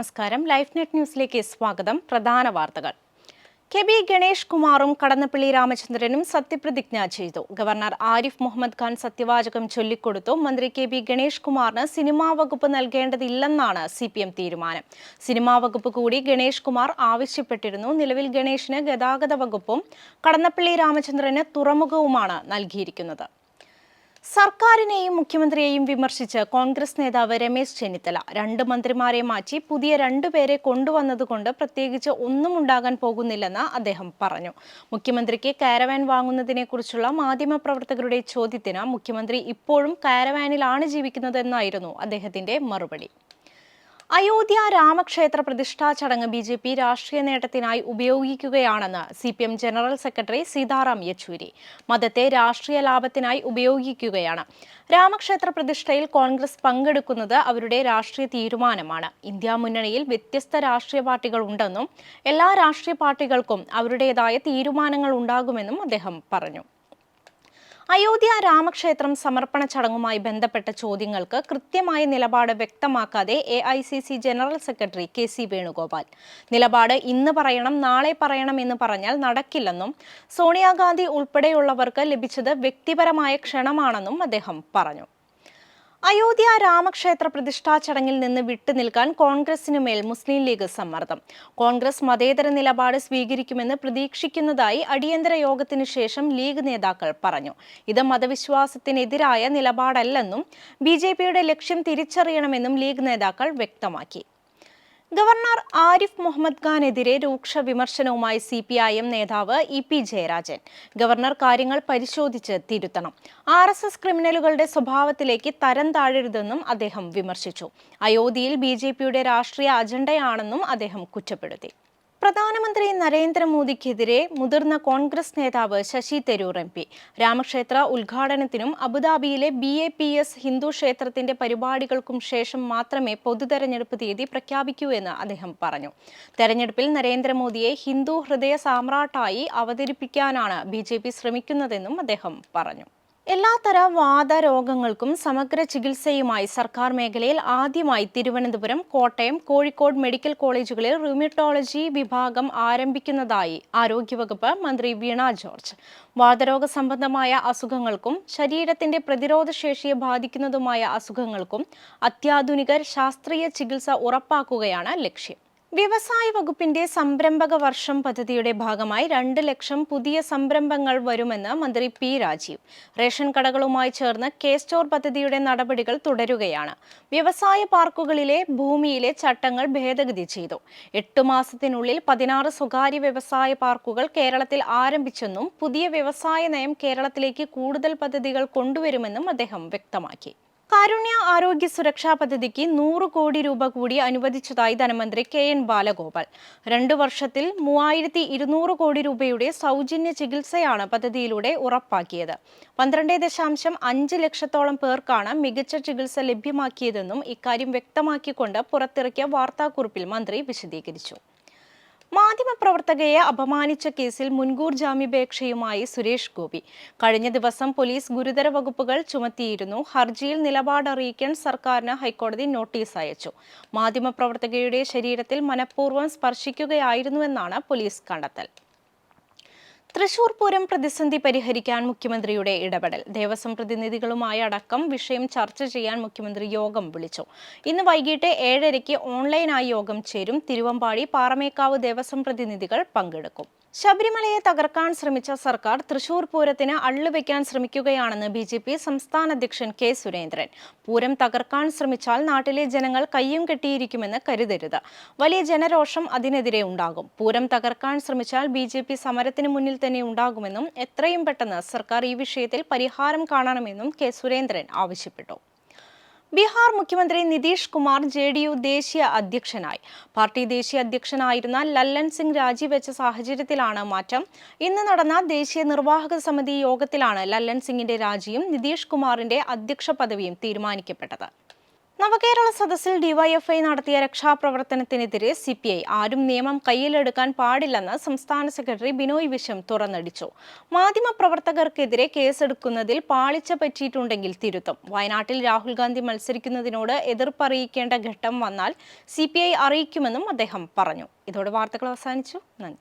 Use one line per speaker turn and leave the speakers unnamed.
നമസ്കാരം. Life net ന്യൂസിലേക്ക് സ്വാഗതം. പ്രധാന വാർത്തകൾ. കെ ബി ഗണേഷ് കുമാറും കടന്നപ്പള്ളി രാമചന്ദ്രനും സത്യപ്രതിജ്ഞ ചെയ്തു. ഗവർണർ ആരിഫ് മുഹമ്മദ് ഖാൻ സത്യവാചകം ചൊല്ലിക്കൊടുത്തു. മന്ത്രി കെ ബി ഗണേഷ് കുമാറിന് സിനിമാ വകുപ്പ് നൽകേണ്ടതില്ലെന്നാണ് സി പി എം തീരുമാനം. സിനിമാ വകുപ്പ് കൂടി ഗണേഷ് കുമാർ ആവശ്യപ്പെട്ടിരുന്നു. നിലവിൽ ഗണേഷിന് ഗതാഗത വകുപ്പും കടന്നപ്പള്ളി രാമചന്ദ്രന് തുറമുഖവുമാണ് നൽകിയിരിക്കുന്നത്. സർക്കാരിനെയും മുഖ്യമന്ത്രിയെയും വിമർശിച്ച് കോൺഗ്രസ് നേതാവ് രമേശ് ചെന്നിത്തല. രണ്ട് മന്ത്രിമാരെ മാറ്റി പുതിയ രണ്ടുപേരെ കൊണ്ടുവന്നതുകൊണ്ട് പ്രത്യേകിച്ച് ഒന്നും ഉണ്ടാകാൻ പോകുന്നില്ലെന്ന് അദ്ദേഹം പറഞ്ഞു. മുഖ്യമന്ത്രിക്ക് കാരവാൻ വാങ്ങുന്നതിനെക്കുറിച്ചുള്ള മാധ്യമപ്രവർത്തകരുടെ ചോദ്യത്തിന് മുഖ്യമന്ത്രി ഇപ്പോഴും കാരവാനിലാണ് ജീവിക്കുന്നതെന്നായിരുന്നു അദ്ദേഹത്തിന്റെ മറുപടി. അയോധ്യ രാമക്ഷേത്ര പ്രതിഷ്ഠാ ചടങ്ങ് ബി ജെ പി രാഷ്ട്രീയ നേട്ടത്തിനായി ഉപയോഗിക്കുകയാണെന്ന് C P M general secretary Sitaram Yechury. മതത്തെ രാഷ്ട്രീയ ലാഭത്തിനായി ഉപയോഗിക്കുകയാണ്. രാമക്ഷേത്ര പ്രതിഷ്ഠയിൽ കോൺഗ്രസ് പങ്കെടുക്കുന്നത് അവരുടെ രാഷ്ട്രീയ തീരുമാനമാണ്. ഇന്ത്യ മുന്നണിയിൽ വ്യത്യസ്ത രാഷ്ട്രീയ പാർട്ടികൾ ഉണ്ടെന്നും എല്ലാ രാഷ്ട്രീയ പാർട്ടികൾക്കും അവരുടേതായ തീരുമാനങ്ങൾ ഉണ്ടാകുമെന്നും അദ്ദേഹം പറഞ്ഞു. അയോധ്യ രാമക്ഷേത്രം സമർപ്പണ ചടങ്ങുമായി ബന്ധപ്പെട്ട ചോദ്യങ്ങൾക്ക് കൃത്യമായ നിലപാട് വ്യക്തമാക്കാതെ A I C C general secretary K C Venugopal. നിലപാട് ഇന്ന് പറയണം നാളെ പറയണം എന്ന് പറഞ്ഞാൽ നടക്കില്ലെന്നും സോണിയാഗാന്ധി ഉൾപ്പെടെയുള്ളവർക്ക് ലഭിച്ചത് വ്യക്തിപരമായ ക്ഷണമാണെന്നും അദ്ദേഹം പറഞ്ഞു. അയോധ്യ രാമക്ഷേത്ര പ്രതിഷ്ഠാ ചടങ്ങിൽ നിന്ന് വിട്ടുനിൽക്കാൻ കോൺഗ്രസിനു മേൽ മുസ്ലിം ലീഗ് സമ്മർദ്ദം. കോൺഗ്രസ് മതേതര നിലപാട് സ്വീകരിക്കുമെന്ന് പ്രതീക്ഷിക്കുന്നതായി അടിയന്തര യോഗത്തിനു ശേഷം ലീഗ് നേതാക്കൾ പറഞ്ഞു. ഇത് മതവിശ്വാസത്തിനെതിരായ നിലപാടല്ലെന്നും ബി ലക്ഷ്യം തിരിച്ചറിയണമെന്നും ലീഗ് നേതാക്കൾ വ്യക്തമാക്കി. ഗവർണർ ആരിഫ് മുഹമ്മദ് ഖാനെതിരെ രൂക്ഷ വിമർശനവുമായി സി പി ഐ എം നേതാവ് ഇ പി ജയരാജൻ. ഗവർണർ കാര്യങ്ങൾ പരിശോധിച്ച് തിരുത്തണം. ആർ എസ് എസ് ക്രിമിനലുകളുടെ സ്വഭാവത്തിലേക്ക് തരം താഴരുതെന്നും അദ്ദേഹം വിമർശിച്ചു. അയോധ്യയിൽ ബി ജെ പിയുടെ രാഷ്ട്രീയ അജണ്ടയാണെന്നും അദ്ദേഹം കുറ്റപ്പെടുത്തി. പ്രധാനമന്ത്രി നരേന്ദ്രമോദിക്കെതിരെ മുതിർന്ന കോൺഗ്രസ് നേതാവ് ശശി തരൂർ എം പി. രാമക്ഷേത്ര ഉദ്ഘാടനത്തിനും അബുദാബിയിലെ B A P S Hindu ക്ഷേത്രത്തിന്റെ പരിപാടികൾക്കും ശേഷം മാത്രമേ പൊതുതെരഞ്ഞെടുപ്പ് തീയതി പ്രഖ്യാപിക്കൂ എന്ന് അദ്ദേഹം പറഞ്ഞു. തെരഞ്ഞെടുപ്പിൽ നരേന്ദ്രമോദിയെ ഹിന്ദു ഹൃദയ സാമ്രാട്ടായി അവതരിപ്പിക്കാനാണ് ബി ശ്രമിക്കുന്നതെന്നും അദ്ദേഹം പറഞ്ഞു. എല്ലാത്തര വാതരോഗങ്ങൾക്കും സമഗ്ര ചികിത്സയുമായി സർക്കാർ മേഖലയിൽ ആദ്യമായി തിരുവനന്തപുരം കോട്ടയം കോഴിക്കോട് മെഡിക്കൽ കോളേജുകളിൽ റൂമിറ്റോളജി വിഭാഗം ആരംഭിക്കുന്നതായി ആരോഗ്യവകുപ്പ് മന്ത്രി വീണ ജോർജ്. വാതരോഗ സംബന്ധമായ അസുഖങ്ങൾക്കും ശരീരത്തിന്റെ പ്രതിരോധശേഷിയെ ബാധിക്കുന്നതുമായ അസുഖങ്ങൾക്കും അത്യാധുനിക ശാസ്ത്രീയ ചികിത്സ ഉറപ്പാക്കുകയാണ് ലക്ഷ്യം. വ്യവസായ വകുപ്പിന്റെ സംരംഭക വർഷം പദ്ധതിയുടെ ഭാഗമായി രണ്ട് ലക്ഷം പുതിയ സംരംഭങ്ങൾ വരുമെന്ന് മന്ത്രി പി രാജീവ്. റേഷൻ കടകളുമായി ചേർന്ന് കെ സ്റ്റോർ പദ്ധതിയുടെ നടപടികൾ തുടരുകയാണ്. വ്യവസായ പാർക്കുകളിലെ ഭൂമിയിലെ ചട്ടങ്ങൾ ഭേദഗതി ചെയ്തു. എട്ട് മാസത്തിനുള്ളിൽ പതിനാറ് സ്വകാര്യ വ്യവസായ പാർക്കുകൾ കേരളത്തിൽ ആരംഭിച്ചെന്നും പുതിയ വ്യവസായ നയം കേരളത്തിലേക്ക് കൂടുതൽ പദ്ധതികൾ കൊണ്ടുവരുമെന്നും അദ്ദേഹം വ്യക്തമാക്കി. കാരുണ്യ ആരോഗ്യ സുരക്ഷാ പദ്ധതിക്ക് നൂറ് കോടി രൂപ കൂടി അനുവദിച്ചതായി ധനമന്ത്രി കെ എൻ ബാലഗോപാൽ. രണ്ടു വർഷത്തിൽ മൂവായിരത്തി ഇരുന്നൂറ് കോടി രൂപയുടെ സൗജന്യ ചികിത്സയാണ് പദ്ധതിയിലൂടെ ഉറപ്പാക്കിയത്. പന്ത്രണ്ട് ദശാംശം അഞ്ച് ലക്ഷത്തോളം പേർക്കാണ് മികച്ച ചികിത്സ ലഭ്യമാക്കിയതെന്നും ഇക്കാര്യം വ്യക്തമാക്കിക്കൊണ്ട് പുറത്തിറക്കിയ വാർത്താക്കുറിപ്പിൽ മന്ത്രി വിശദീകരിച്ചു. മാധ്യമപ്രവർത്തകയെ അപമാനിച്ച കേസിൽ മുൻകൂർ ജാമ്യാപേക്ഷയുമായി സുരേഷ് ഗോപി. കഴിഞ്ഞ ദിവസം പോലീസ് ഗുരുതര വകുപ്പുകൾ ചുമത്തിയിരുന്നു. ഹർജിയിൽ നിലപാടറിയിക്കാൻ സർക്കാരിന് ഹൈക്കോടതി നോട്ടീസ് അയച്ചു. മാധ്യമപ്രവർത്തകയുടെ ശരീരത്തിൽ മനഃപൂർവം സ്പർശിക്കുകയായിരുന്നുവെന്നാണ് പോലീസ് കണ്ടെത്തൽ. തൃശൂർ പൂരം പ്രതിസന്ധി പരിഹരിക്കാൻ മുഖ്യമന്ത്രിയുടെ ഇടപെടൽ. ദേവസ്വം പ്രതിനിധികളുമായി അടക്കം വിഷയം ചർച്ച ചെയ്യാൻ മുഖ്യമന്ത്രി യോഗം വിളിച്ചു. ഇന്ന് വൈകിട്ട് ഏഴരയ്ക്ക് ഓൺലൈനായി യോഗം ചേരും. തിരുവമ്പാടി പാറമേക്കാവ് ദേവസ്വം പ്രതിനിധികൾ പങ്കെടുക്കും. ശബരിമലയെ തകർക്കാൻ ശ്രമിച്ച സർക്കാർ തൃശൂർ പൂരത്തിന് അള്ളുവെക്കാൻ ശ്രമിക്കുകയാണെന്ന് ബി ജെ പി സംസ്ഥാന അധ്യക്ഷൻ കെ സുരേന്ദ്രൻ. പൂരം തകർക്കാൻ ശ്രമിച്ചാൽ നാട്ടിലെ ജനങ്ങൾ കയ്യും കെട്ടിയിരിക്കുമെന്ന് കരുതരുത്. വലിയ ജനരോഷം അതിനെതിരെ ഉണ്ടാകും. പൂരം തകർക്കാൻ ശ്രമിച്ചാൽ ബി ജെ പി സമരത്തിന് മുന്നിൽ തന്നെ ഉണ്ടാകുമെന്നും എത്രയും പെട്ടെന്ന് സർക്കാർ ഈ വിഷയത്തിൽ പരിഹാരം കാണണമെന്നും കെ സുരേന്ദ്രൻ ആവശ്യപ്പെട്ടു. ബീഹാർ മുഖ്യമന്ത്രി Nitish Kumar J D U ദേശീയ അധ്യക്ഷനായി. പാർട്ടി ദേശീയ അധ്യക്ഷനായിരുന്ന ലല്ലൻ സിംഗ് രാജിവെച്ച സാഹചര്യത്തിലാണ് മാറ്റം. ഇന്ന് നടന്ന ദേശീയ നിർവാഹക സമിതി യോഗത്തിലാണ് ലല്ലൻ സിംഗിന്റെ രാജിയും നിതീഷ് കുമാറിന്റെ അധ്യക്ഷ പദവിയും തീരുമാനിക്കപ്പെട്ടത്. നവകേരള സദസ്സിൽ ഡിവൈഎഫ്ഐ നടത്തിയ രക്ഷാപ്രവർത്തനത്തിനെതിരെ സി പി ഐ ആരും നിയമം കയ്യിലെടുക്കാൻ പാടില്ലെന്ന് സംസ്ഥാന സെക്രട്ടറി ബിനോയ് വിശ്വം തുറന്നടിച്ചു. മാധ്യമപ്രവർത്തകർക്കെതിരെ കേസെടുക്കുന്നതിൽ പാളിച്ച പറ്റിയിട്ടുണ്ടെങ്കിൽ തിരുത്തും. വയനാട്ടിൽ രാഹുൽ ഗാന്ധി മത്സരിക്കുന്നതിനോട് എതിർപ്പറിയിക്കേണ്ട ഘട്ടം വന്നാൽ സി അറിയിക്കുമെന്നും അദ്ദേഹം പറഞ്ഞു. ഇതോടെ വാർത്തകൾ അവസാനിച്ചു. നന്ദി.